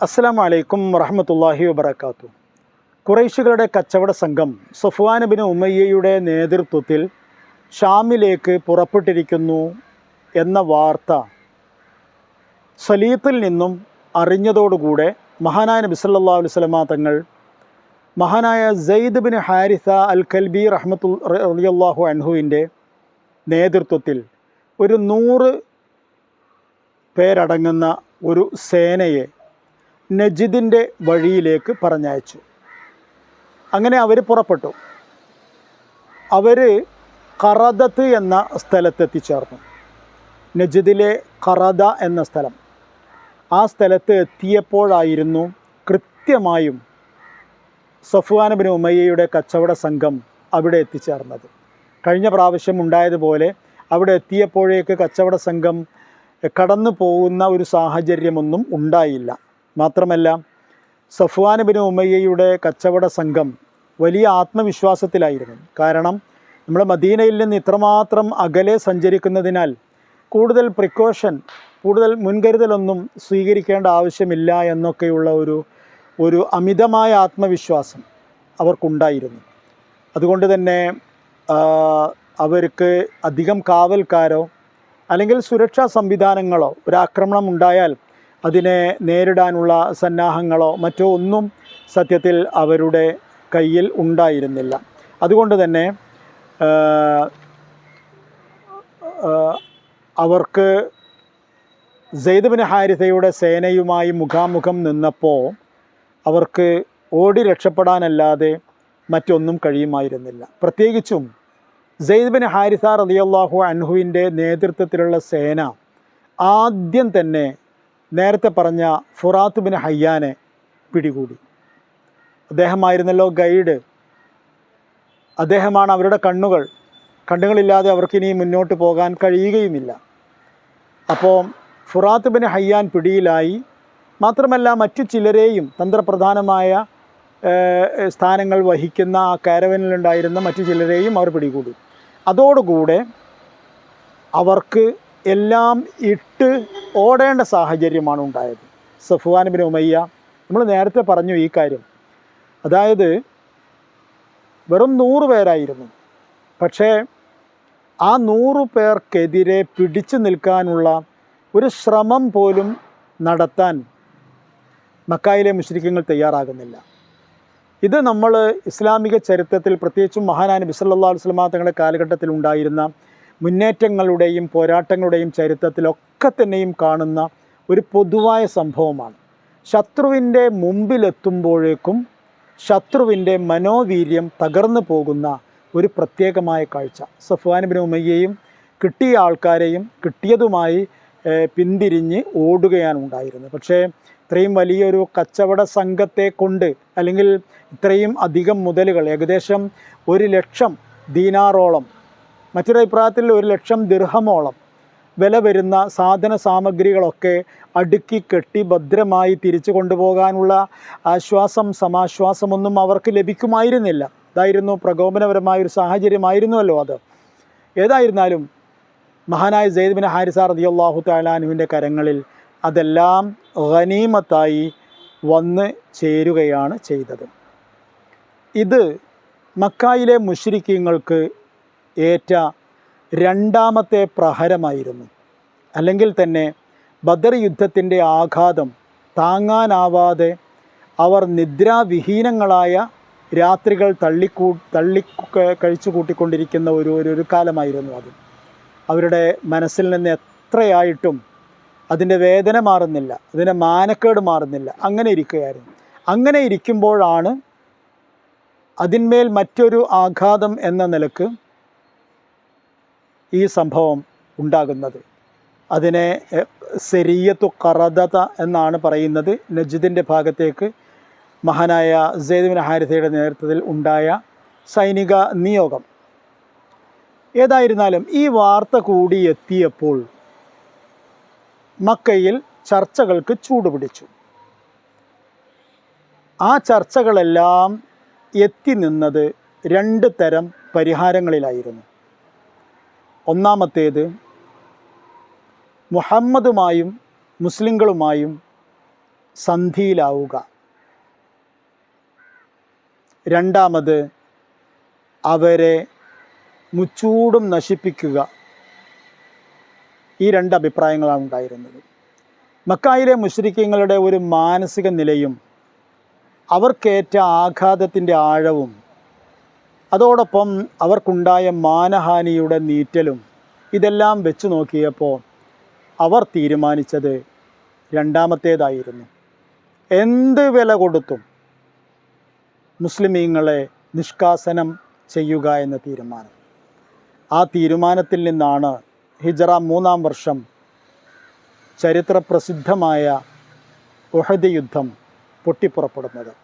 അസ്സാം വലൈക്കും വറഹമത്തല്ലാഹി വബർക്കാത്തു കുറൈശികളുടെ കച്ചവട സംഘം സഫ്വാൻ ബിൻ ഉമയ്യയുടെ നേതൃത്വത്തിൽ ഷാമിലേക്ക് പുറപ്പെട്ടിരിക്കുന്നു എന്ന വാർത്ത സലീത്തിൽ നിന്നും അറിഞ്ഞതോടുകൂടെ മഹാനായ നബി സല്ലല്ലാഹു അലൈഹി വസല്ലമ തങ്ങൾ മഹാനായ സെയ്ദ് ബിൻ ഹാരിസ അൽ കൽബി റഹ്മത്തു റളിയല്ലാഹു അൻഹുവിന്റെ നേതൃത്വത്തിൽ ഒരു നൂറ് പേരടങ്ങുന്ന ഒരു സേനയെ നജിദിന്റെ വഴിയിലേക്ക് പറഞ്ഞയച്ചു. അങ്ങനെ അവർ പുറപ്പെട്ടു. അവർ കറദത്ത് എന്ന സ്ഥലത്തെത്തിച്ചേർന്നു. നജിദിലെ കറദ എന്ന സ്ഥലം. ആ സ്ഥലത്ത് എത്തിയപ്പോഴായിരുന്നു കൃത്യമായും സഫ്വാൻ ബിൻ ഉമയ്യയുടെ കച്ചവട സംഘം അവിടെ എത്തിച്ചേർന്നത്. കഴിഞ്ഞ പ്രാവശ്യം ഉണ്ടായതുപോലെ അവിടെ എത്തിയപ്പോഴേക്ക് കച്ചവട സംഘം കടന്നു പോകുന്ന ഒരു സാഹചര്യമൊന്നും ഉണ്ടായില്ല. മാത്രമല്ല സഫ്വാൻ ബിൻ ഉമയ്യയുടെ കച്ചവട സംഘം വലിയ ആത്മവിശ്വാസത്തിലായിരുന്നു. കാരണം നമ്മൾ മദീനയിൽ നിന്ന് ഇത്രമാത്രം അകലെ സഞ്ചരിക്കുന്നതിനാൽ കൂടുതൽ പ്രിക്കോഷൻ കൂടുതൽ മുൻകരുതലൊന്നും സ്വീകരിക്കേണ്ട ആവശ്യമില്ല എന്നൊക്കെയുള്ള ഒരു ഒരു അമിതമായ ആത്മവിശ്വാസം അവർക്കുണ്ടായിരുന്നു. അതുകൊണ്ട് തന്നെ അവർക്ക് അധികം കാവൽക്കാരോ അല്ലെങ്കിൽ സുരക്ഷാ സംവിധാനങ്ങളോ ഒരാക്രമണം ഉണ്ടായാൽ അതിനെ നേരിടാനുള്ള സന്നാഹങ്ങളോ മറ്റോ ഒന്നും സത്യത്തിൽ അവരുടെ കയ്യിൽ ഉണ്ടായിരുന്നില്ല. അതുകൊണ്ട് തന്നെ അവർക്ക് സെയ്ദ് ഹാരിതയുടെ സേനയുമായി മുഖാമുഖം നിന്നപ്പോൾ അവർക്ക് ഓടി രക്ഷപ്പെടാനല്ലാതെ മറ്റൊന്നും കഴിയുമായിരുന്നില്ല. പ്രത്യേകിച്ചും സെയ്ദ് ബിൻ ഹാരിസ റളിയല്ലാഹു അൻഹുവിന്റെ നേതൃത്വത്തിലുള്ള സേന ആദ്യം തന്നെ നേരത്തെ പറഞ്ഞ ഫുറാത്ത് ബിൻ ഹയ്യാനെ പിടികൂടി. അദ്ദേഹമായിരുന്നല്ലോ ഗൈഡ്. അദ്ദേഹമാണ് അവരുടെ കണ്ണുകൾ. കണ്ണുകളില്ലാതെ അവർക്കിനി മുന്നോട്ട് പോകാൻ കഴിയുകയുമില്ല. അപ്പോൾ ഫുറാത്ത് ബിൻ ഹയ്യാൻ പിടിയിലായി. മാത്രമല്ല മറ്റു ചിലരെയും തന്ത്രപ്രധാനമായ സ്ഥാനങ്ങൾ വഹിക്കുന്ന ആ കാരവനിലുണ്ടായിരുന്ന മറ്റു ചിലരെയും അവർ പിടികൂടി. അതോടുകൂടെ അവർക്ക് എല്ലാം ഇട്ട് ഓടേണ്ട സാഹചര്യമാണ് ഉണ്ടായത്. സഫ്വാൻ ബിൻ ഉമയ്യ നമ്മൾ നേരത്തെ പറഞ്ഞു ഈ കാര്യം. അതായത് വെറും നൂറ് പേരായിരുന്നു. പക്ഷേ ആ നൂറു പേർക്കെതിരെ പിടിച്ചു നിൽക്കാനുള്ള ഒരു ശ്രമം പോലും നടത്താൻ മക്കായിലെ മുസ്ലിങ്ങൾ തയ്യാറാകുന്നില്ല. ഇത് നമ്മൾ ഇസ്ലാമിക ചരിത്രത്തിൽ പ്രത്യേകിച്ചും സല്ലല്ലാഹു അലൈഹി വസല്ലമ തങ്ങളുടെ കാലഘട്ടത്തിൽ ഉണ്ടായിരുന്ന മുന്നേറ്റങ്ങളുടെയും പോരാട്ടങ്ങളുടെയും ചരിത്രത്തിലൊക്കെ തന്നെയും കാണുന്ന ഒരു പൊതുവായ സംഭവമാണ്. ശത്രുവിന്റെ മുമ്പിലെത്തുമ്പോഴേക്കും ശത്രുവിന്റെ മനോവീര്യം തകർന്നു പോകുന്ന ഒരു പ്രത്യേകമായ കാഴ്ച. സഫ്വാൻ ബിൻ ഉമയ്യയും കിട്ടിയ ആൾക്കാരെയും കിട്ടിയതുമായി പിന്തിരിഞ്ഞ് ഓടുകയാണ് ഉണ്ടായിരുന്നത്. പക്ഷേ ഇത്രയും വലിയൊരു കച്ചവട സംഘത്തെ കൊണ്ട് അല്ലെങ്കിൽ ഇത്രയും അധികം മുതലുകൾ ഏകദേശം ഒരു ലക്ഷം ദീനാറോളം മറ്റൊരു അഭിപ്രായത്തിൽ ഒരു ലക്ഷം ദിർഹമോളം വില വരുന്ന സാധന സാമഗ്രികളൊക്കെ അടുക്കി കെട്ടി ഭദ്രമായി തിരിച്ചു കൊണ്ടുപോകാനുള്ള ആശ്വാസം സമാശ്വാസമൊന്നും അവർക്ക് ലഭിക്കുമായിരുന്നില്ല. ഇതായിരുന്നു പ്രകോപനപരമായ ഒരു സാഹചര്യമായിരുന്നുവല്ലോ അത്. ഏതായിരുന്നാലും മഹാനായ സെയ്ദ് ബിൻ ഹാരിസ റളിയല്ലാഹു താലാനുവിന്റെ കരങ്ങളിൽ അതെല്ലാം ഖനീമത്തായി വന്ന് ചേരുകയാണ് ചെയ്തത്. ഇത് മക്കായിലെ മുഷ്രിക്കീങ്ങൾക്ക് ഏറ്റ രണ്ടാമത്തെ പ്രഹരമായിരുന്നു. അല്ലെങ്കിൽ തന്നെ ബദർ യുദ്ധത്തിന്റെ ആഘാതം താങ്ങാനാവാതെ അവർ നിദ്രാവിഹീനങ്ങളായ രാത്രികൾ തള്ളിക്കൂ തള്ളി കഴിച്ചു കൂട്ടിക്കൊണ്ടിരിക്കുന്ന ഒരു ഒരു കാലമായിരുന്നു അത്. അവരുടെ മനസ്സിൽ നിന്ന് എത്രയായിട്ടും അതിന്റെ വേദന മാറുന്നില്ല അതിന്റെ മാനക്കേട് മാറുന്നില്ല. അങ്ങനെ ഇരിക്കുകയായിരുന്നു. അങ്ങനെ ഇരിക്കുമ്പോഴാണ് അതിന്മേൽ മറ്റൊരു ആഘാതം എന്ന നിലയ്ക്ക് ഈ സംഭവം ഉണ്ടാകുന്നത്. അതിനെ സെരിയത്തു കറദത എന്നാണ് പറയുന്നത്. നജിദിന്റെ ഭാഗത്തേക്ക് മഹാനായ സെയ്ദിൻ ഹാരിസയുടെ നേതൃത്വത്തിൽ ഉണ്ടായ സൈനിക നിയോഗം. ഏതായിരുന്നാലും ഈ വാർത്ത കൂടി എത്തിയപ്പോൾ മക്കയിൽ ചർച്ചകൾക്ക് ചൂടുപിടിച്ചു. ആ ചർച്ചകളെല്ലാം എത്തി നിന്നത് രണ്ട് തരം പരിഹാരങ്ങളിലായിരുന്നു. ഒന്നാമത്തേത് മുഹമ്മദുമായും മുസ്ലിങ്ങളുമായും സന്ധിയിലാവുക. രണ്ടാമത് അവരെ മുച്ചൂടും നശിപ്പിക്കുക. ഈ രണ്ട് അഭിപ്രായങ്ങളാണ് ഉണ്ടായിരുന്നത്. മക്കായിലെ മുഷ്രിക്കങ്ങളുടെ ഒരു മാനസിക നിലയും അവർക്കേറ്റ ആഘാതത്തിന്റെ ആഴവും അതോടൊപ്പം അവർക്കുണ്ടായ മാനഹാനിയുടെ നീറ്റലും ഇതെല്ലാം വെച്ച് നോക്കിയപ്പോൾ അവർ തീരുമാനിച്ചത് രണ്ടാമത്തേതായിരുന്നു. എന്ത് വില കൊടുത്തും മുസ്ലിമീങ്ങളെ നിഷ്കാസനം ചെയ്യുക എന്ന തീരുമാനം. ആ തീരുമാനത്തിൽ നിന്നാണ് ഹിജറ മൂന്നാം വർഷം ചരിത്രപ്രസിദ്ധമായ ഉഹദ് യുദ്ധം പൊട്ടിപ്പുറപ്പെടുന്നത്.